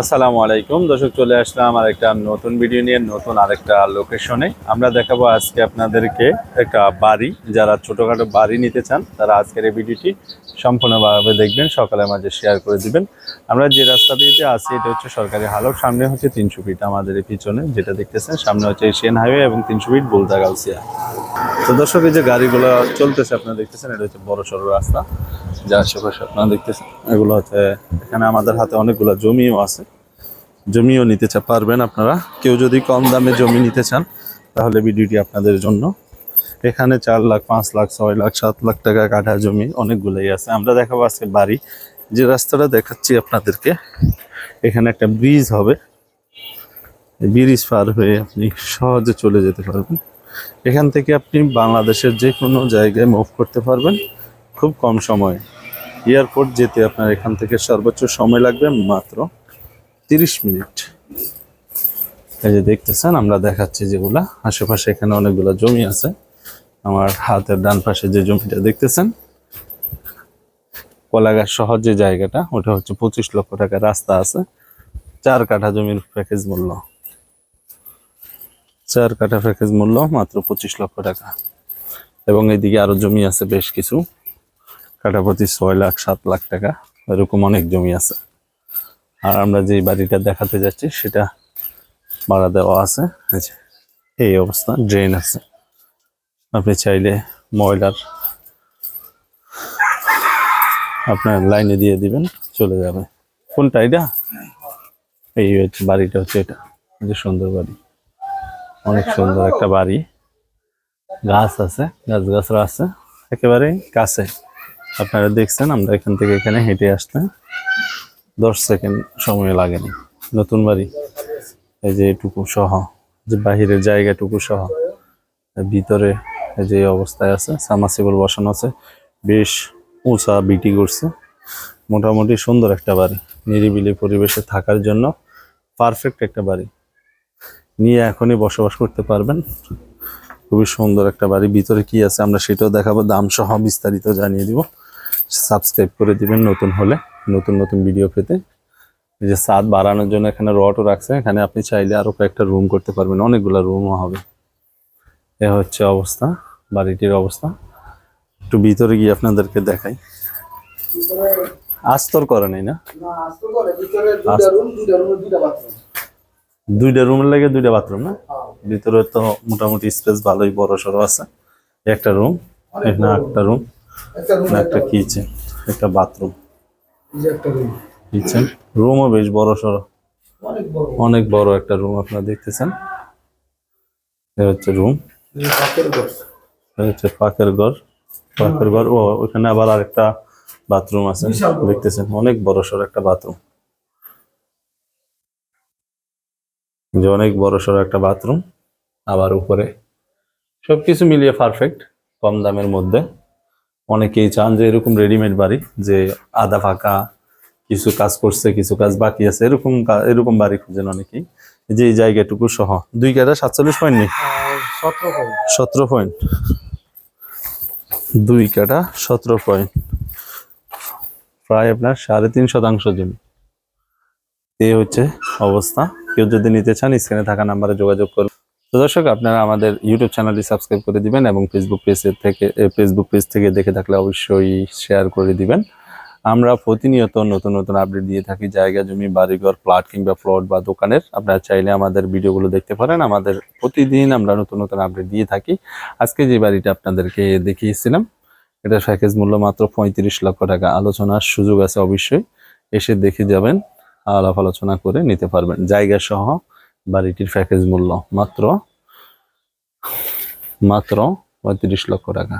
আসসালামু আলাইকুম। দর্শক, চলে আসলাম আর একটা নতুন ভিডিও নিয়ে, নতুন আরেকটা লোকেশনে আমরা দেখাবো আজকে আপনাদেরকে একটা বাড়ি। যারা ছোটখাটো বাড়ি নিতে চান, তারা আজকের এই ভিডিওটি সম্পূর্ণভাবে দেখবেন, সকালের মাঝে শেয়ার করে দিবেন। আমরা যে রাস্তা দিয়ে আছি এটা হচ্ছে সরকারি হালক, সামনে হচ্ছে তিনশো ফিট আমাদের এই পিছনে, যেটা দেখতেছেন, সামনে হচ্ছে এশিয়ান হাইওয়ে এবং তিনশো ফিট বুলদা গাউসিয়া। তো দর্শক, এই যে গাড়িগুলো চলতেছে, আপনারা দেখতেছেন, এটা হচ্ছে বড় সড়ো রাস্তা। যার আশেপাশে আপনারা দেখতেছেন, এগুলো হচ্ছে, এখানে আমাদের হাতে অনেকগুলো জমিও আছে। জমিও নিতে চা পারবেন আপনারা। কেউ যদি কম দামে জমি নিতে চান, তাহলে ভিডিওটি আপনাদের জন্য। এখানে চার লাখ, পাঁচ লাখ, ছয় লাখ, সাত লাখ টাকা কাঠা জমি অনেকগুলোই আছে। আমরা দেখাবো আজকে বাড়ি। যে রাস্তাটা দেখাচ্ছি আপনাদেরকে, এখানে একটা ব্রিজ হবে। ব্রিজ পার হয়ে আপনি সহজে চলে যেতে পারবেন। এখান থেকে আপনি বাংলাদেশের যে কোনো জায়গায় মুভ করতে পারবেন। খুব কম সময়ে। এয়ারপোর্ট যেতে আপনার এখান থেকে সর্বোচ্চ সময় লাগবে মাত্র তিরিশ মিনিট। এই যে দেখতেছেন, আমরা দেখাচ্ছি যেগুলা। আশেপাশে এখানে অনেকগুলো জমি আছে। আমার হাতের ডান পাশে যে জমিটা দেখতেছেন, কলাগাছ শহর যে জায়গাটা, ওটা হচ্ছে পঁচিশ লক্ষ টাকা রাস্তা আছে। চার কাঠা জমির প্যাকেজ মূল্য। চার কাঠা প্যাকেজ মূল্য মাত্র পঁচিশ লক্ষ টাকা। এবং এদিকে আরও জমি আছে বেশ কিছু। কাঠা প্রতি ছয় লাখ, সাত লাখ টাকা, এরকম অনেক জমি আছে। আর আমরা যে বাড়িটা দেখাতে যাচ্ছি, সেটা ভাড়া দেওয়া আছে। এই অবস্থা ড্রেন আছে। আপনি চাইলে ময়লার আপনার লাইনে দিয়ে দিবেন, চলে যাবে। কোনটা এটা? এই হচ্ছে, বাড়িটা হচ্ছে এটা। যে সুন্দর বাড়ি। অনেক সুন্দর একটা বাড়ি। গাছ আছে গাছ গাছরা আছে একেবারে কাছে। আপনারা দেখছেন, আমরা এখান থেকে এখানে হেঁটে আসতে দশ সেকেন্ড সময় লাগেনি। নতুন বাড়ি, এই যে এটুকু সহ, যে বাহিরের জায়গাটুকু সহ, ভিতরে যে অবস্থায় আছে, সামাসিবল বসানো আছে, বেশ উঁচা বিটি করছে। মোটামুটি সুন্দর একটা বাড়ি, নিরিবিলি পরিবেশে থাকার জন্য পারফেক্ট একটা বাড়ি। নিয়ে এখনই বসবাস করতে পারবেন। খুবই সুন্দর একটা বাড়ি। ভিতরে কি আছে আমরা সেটাও দেখাবো, দাম সহ বিস্তারিত জানিয়ে দিব। সাবস্ক্রাইব করে দিবেন নতুন হলে, নতুন নতুন ভিডিও পেতে। এই যে ছাদ বাড়ানোর জন্য এখানে রডও রাখছে, এখানে আপনি চাইলে আরও কয়েকটা রুম করতে পারবেন, অনেকগুলো রুমও হবে। এ হচ্ছে অবস্থা, বাড়িটির অবস্থা। একটু ভিতরে গিয়ে আপনাদেরকে দেখাই। আস্তর করে নাই না? দুইটা রুমের লাগে দুইটা বাথরুম না? ভিতরে তো মোটামুটি স্পেস ভালোই বড় সড়ো আছে। একটা রুম এখানে একটা রুম একটা কিচেন একটা বাথরুম কিচেন রুমও বেশ বড় সড়ো। অনেক বড়। একটা রুম আপনারা দেখতেছেন। এ হচ্ছে রুম হচ্ছে পাকের ঘর। পাকের ঘর। ও ওখানে আবার আরেকটা বাথরুম আছে। দেখতেছেন? অনেক বড় সড়ো একটা বাথরুম যে অনেক বড় সড়ো একটা বাথরুম আবার উপরে। সবকিছু মিলিয়ে পারফেক্ট কম দামের মধ্যে। অনেকেই চান যে এরকম রেডিমেড বাড়ি যে আধা ফাঁকা কিছু কাজ করছে কিছু কাজ বাকি আছে এরকম এরকম বাড়ি খুঁজেন অনেকেই। যে এই জায়গাটুকু সহ দুই কাটা সাতচল্লিশ পয়েন্ট নেই সতেরো পয়েন্ট দুই কাটা সতেরো পয়েন্ট প্রায় আপনার সাড়ে তিন শতাংশ জমি। এই হচ্ছে অবস্থা। কেউ যদি নিতে চান স্ক্রিনে থাকা নাম্বারে যোগাযোগ করুন। তো দর্শক, আপনারা আমাদের ইউটিউব চ্যানেলটি সাবস্ক্রাইব করে দিবেন এবং ফেসবুক পেজের থেকে ফেসবুক পেজ থেকে দেখে থাকলে অবশ্যই শেয়ার করে দিবেন। আমরা প্রতিনিয়ত নতুন নতুন আপডেট দিয়ে থাকি। জায়গা, জমি, বাড়িঘর প্লট কিংবা প্লট বা দোকানের। আপনারা চাইলে আমাদের ভিডিওগুলো দেখতে পারেন। আমাদের প্রতিদিন আমরা নতুন নতুন আপডেট দিয়ে থাকি। আজকে যে বাড়িটা আপনাদেরকে দেখিয়েছিলাম এটার প্যাকেজ মূল্য মাত্র পঁয়ত্রিশ লক্ষ টাকা। আলোচনার সুযোগ আছে অবশ্যই। এসে দেখে যাবেন, আলাপ আলোচনা করে নিতে পারবেন। জায়গা সহ বাড়িটির প্যাকেজ মূল্য মাত্র মাত্র পঁয়ত্রিশ লক্ষ টাকা।